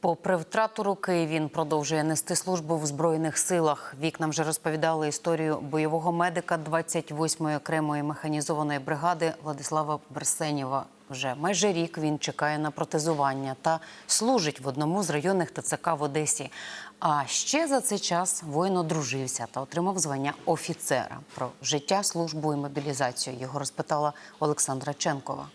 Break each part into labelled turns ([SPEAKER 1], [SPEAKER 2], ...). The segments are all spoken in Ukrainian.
[SPEAKER 1] Попри втрату руки, він продовжує нести службу в збройних силах. Вікнам вже розповідали історію бойового медика 28-ї окремої механізованої бригади Владислава Берсенєва. Вже майже рік він чекає на протезування та служить в одному з районних ТЦК в Одесі. А ще за цей час воїн одружився та отримав звання офіцера. Про життя, службу і мобілізацію його розпитала Олександра Ченкова.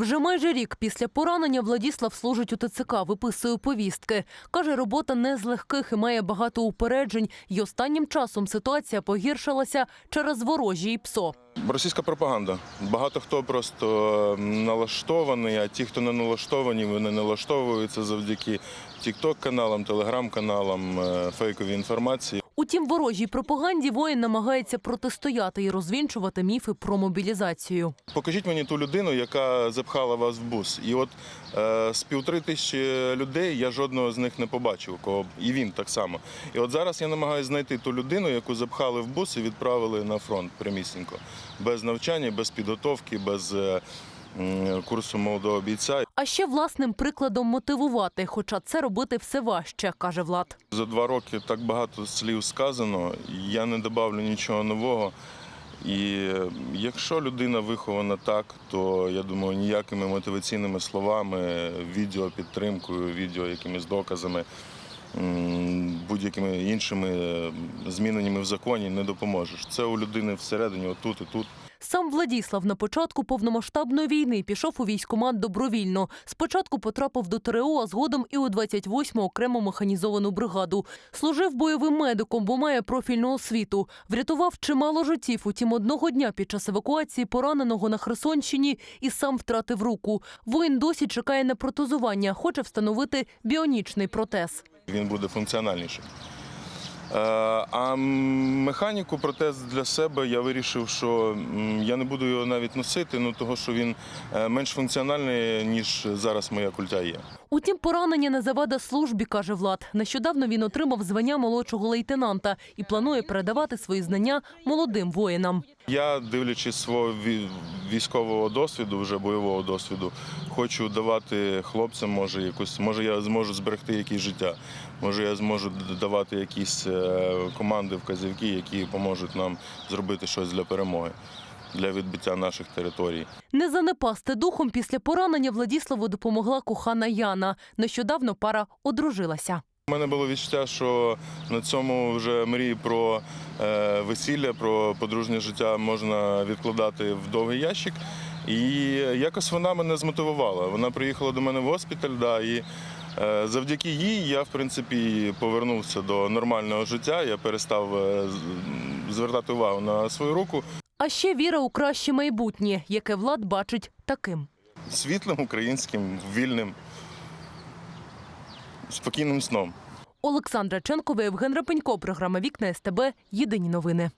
[SPEAKER 2] Вже майже рік після поранення Владіслав служить у ТЦК, виписує повістки. Каже, робота не з легких і має багато упереджень. І останнім часом ситуація погіршилася через ворожі і ПСО.
[SPEAKER 3] Російська пропаганда. Багато хто просто налаштований, а ті, хто не налаштовані, вони налаштовуються завдяки тікток-каналам, телеграм-каналам, е, фейковій інформації.
[SPEAKER 2] Утім, ворожій пропаганді воїн намагається протистояти і розвінчувати міфи про мобілізацію.
[SPEAKER 3] Покажіть мені ту людину, яка запхала вас в бус. І от е, з півтори тисячі людей я жодного з них не побачив, кого і він так само. І от зараз я намагаюся знайти ту людину, яку запхали в бус і відправили на фронт прямісінько. Без навчання, без підготовки, без е, курсу молодого бійця.
[SPEAKER 2] А ще власним прикладом мотивувати, хоча це робити все важче, каже Влад.
[SPEAKER 3] За два роки так багато слів сказано, я не добавлю нічого нового. І якщо людина вихована так, то я думаю, ніякими мотиваційними словами, відео підтримкою, відео якимись доказами, будь-якими іншими е, зміненнями в законі не допоможеш. Це у людини всередині, отут і тут.
[SPEAKER 2] Сам Владіслав на початку повномасштабної війни пішов у військкомат добровільно. Спочатку потрапив до ТРО, а згодом і у 28-му окрему механізовану бригаду. Служив бойовим медиком, бо має профільну освіту. Врятував чимало життів. Утім, одного дня під час евакуації пораненого на Херсонщині і сам втратив руку. Воїн досі чекає на протезування, хоче встановити біонічний протез.
[SPEAKER 3] він буде функціональніший. Е, А механіку протез для себе я вирішив, що я не буду його навіть носити, ну того що він е, менш функціональний, ніж зараз моя культя є.
[SPEAKER 2] Утім, поранення не завада службі, каже Влад. Нещодавно він отримав звання молодшого лейтенанта і планує передавати свої знання молодим воїнам.
[SPEAKER 3] Я, дивлячись свого військового досвіду, вже бойового досвіду, хочу давати хлопцям, може, якусь, може я зможу зберегти якісь життя, може я зможу давати якісь е, команди, вказівки, які поможуть нам зробити щось для перемоги, для відбиття наших територій.
[SPEAKER 2] Не занепасти духом після поранення Владіславу допомогла кохана Яна. Нещодавно пара одружилася.
[SPEAKER 3] У мене було відчуття, що на цьому вже мрії про е, весілля, про подружнє життя можна відкладати в довгий ящик. І якось вона мене змотивувала. Вона приїхала до мене в госпіталь, да, і е, завдяки їй я, в принципі, повернувся до нормального життя. Я перестав е, звертати увагу на свою руку
[SPEAKER 2] А ще віра у краще майбутнє, яке Влад бачить таким.
[SPEAKER 3] світлим, українським, вільним, спокійним сном.
[SPEAKER 2] Олександра Ченкова, Євген Рапенько, програма Вікна СТБ. Єдині новини.